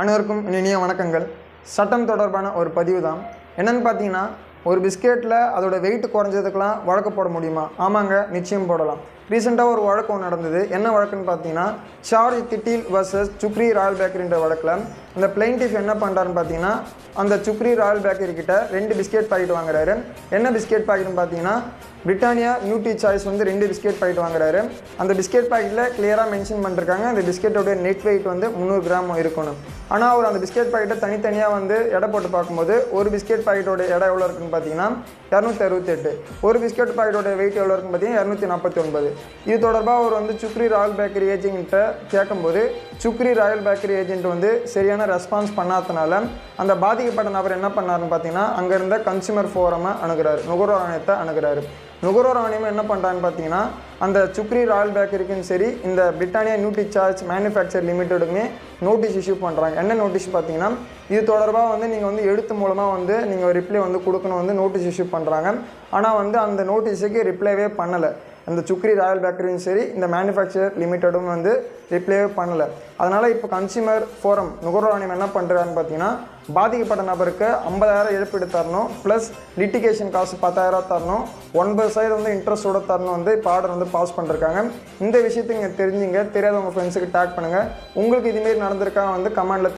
அனைவருக்கும் இனிய வணக்கங்கள். சட்டம் தொடர்பான ஒரு பதிவு தான் என்னென்னு பார்த்தீங்கன்னா ஒரு பிஸ்கெட்டில் அதோட வெயிட் குறைஞ்சதுக்கெலாம் வழக்கு போட முடியுமா? ஆமாங்க நிச்சயம் போடலாம். ரீசெண்டாக ஒரு வழக்கம் நடந்தது. என்ன வழக்குன்னு பார்த்தீங்கன்னா ஷார்ஜ் திட்டில் வர்சஸ் சுப்ரி ராயல் பேக்கரின்ற வழக்கில் இந்த பிளைன்டிஃப் என்ன பண்ணுறாருன்னு பார்த்தீங்கன்னா அந்த சுப்ரி ராயல் பேக்கரி கிட்ட ரெண்டு பிஸ்கெட் பாக்கெட் வாங்குறாரு. என்ன பிஸ்கெட் பாக்கெட்னு பார்த்தீங்கன்னா பிரிட்டானியா நியூட்டி சாய்ஸ் வந்து ரெண்டு பிஸ்கெட் பாக்கெட் வாங்குறாரு. அந்த பிஸ்கெட் பாக்கெட்டில் கிளியராக மென்ஷன் பண்ணிருக்காங்க. அந்த பிஸ்கெட்டோட நெட் வெயிட் வந்து முந்நூறு கிராம் இருக்கணும். ஆனால் அவர் அந்த பிஸ்கெட் பாக்கெட்டை தனித்தனியாக வந்து எடை போட்டு பார்க்கும்போது ஒரு பிஸ்கெட் பாக்கெட்டோட எடை எவ்வளோ இருக்குன்னு பார்த்தீங்கன்னா இரநூத்தி அறுபத்தெட்டு ஒரு பிஸ்கெட் பாக்கெட்டோட வெயிட் எவ்வளோ இருக்குன்னு பார்த்தீங்கன்னா இரநூத்தி நாற்பத்தி ஒன்பது. இது தொடர்பாக அவர் வந்து சுக்ரி ராயல் பேக்கரி ஏஜென்ட்டை கேட்கும்போது சுக்ரி ராயல் பேக்கரி ஏஜென்ட் வந்து சரியான ரெஸ்பான்ஸ் பண்ணாதனால அந்த பாதிக்கப்பட்ட நபர் என்ன பண்ணாருன்னு பார்த்தீங்கன்னா அங்கே இருந்த கன்சியூமர் ஃபோரமை அணுகிறாரு நுகர்வோர் ஆணையத்தை அணுகிறாரு. நுகர்வோர் ஆணையம் என்ன பண்ணுறான்னு பார்த்தீங்கன்னா அந்த சுக்ரி ராயல் பேக்கரிக்கும் சரி இந்த பிரிட்டானியா நியூட்ரி சார்ஜ் மேனுஃபேக்சர் லிமிட்டெடுக்குமே நோட்டீஸ் இஷ்யூ பண்ணுறாங்க என்ன நோட்டீஸ் பார்த்தீங்கன்னா இது தொடர்பாக வந்து நீங்கள் வந்து எழுத்து மூலமாக வந்து நீங்கள் ரிப்ளை வந்து கொடுக்கணும் வந்து நோட்டீஸ் இஷ்யூ பண்ணுறாங்க ஆனால் வந்து அந்த நோட்டீஸுக்கு ரிப்ளைவே பண்ணலை. அந்த சுக்ரி ராயல் பேக்கரியும் சரி இந்த மேனுஃபேக்சர் லிமிட்டடும் வந்து ரிப்ளேவே பண்ணலை. அதனால் இப்போ கன்சியூமர் ஃபோரம் நுகர்வோர் ஆணையம் என்ன பண்ணுறான்னு பார்த்தீங்கன்னா பாதிக்கப்பட்ட நபருக்கு ஐம்பதாயிரம் இழப்பீடு தரணும் ப்ளஸ் லிட்டிகேஷன் காசு பத்தாயிரம் தரணும் ஒன்பது சதவீதம் வந்து இன்ட்ரெஸ்ட்டோட தரணும் வந்து இப்போ ஆர்டர் வந்து பாஸ் பண்ணிருக்காங்க. இந்த விஷயத்தை நீங்கள் தெரிஞ்சுங்க தெரியாத உங்கள் ஃப்ரெண்ட்ஸுக்கு டேக் பண்ணுங்கள் உங்களுக்கு இதுமாரி நடந்திருக்கா வந்து கமெண்டில்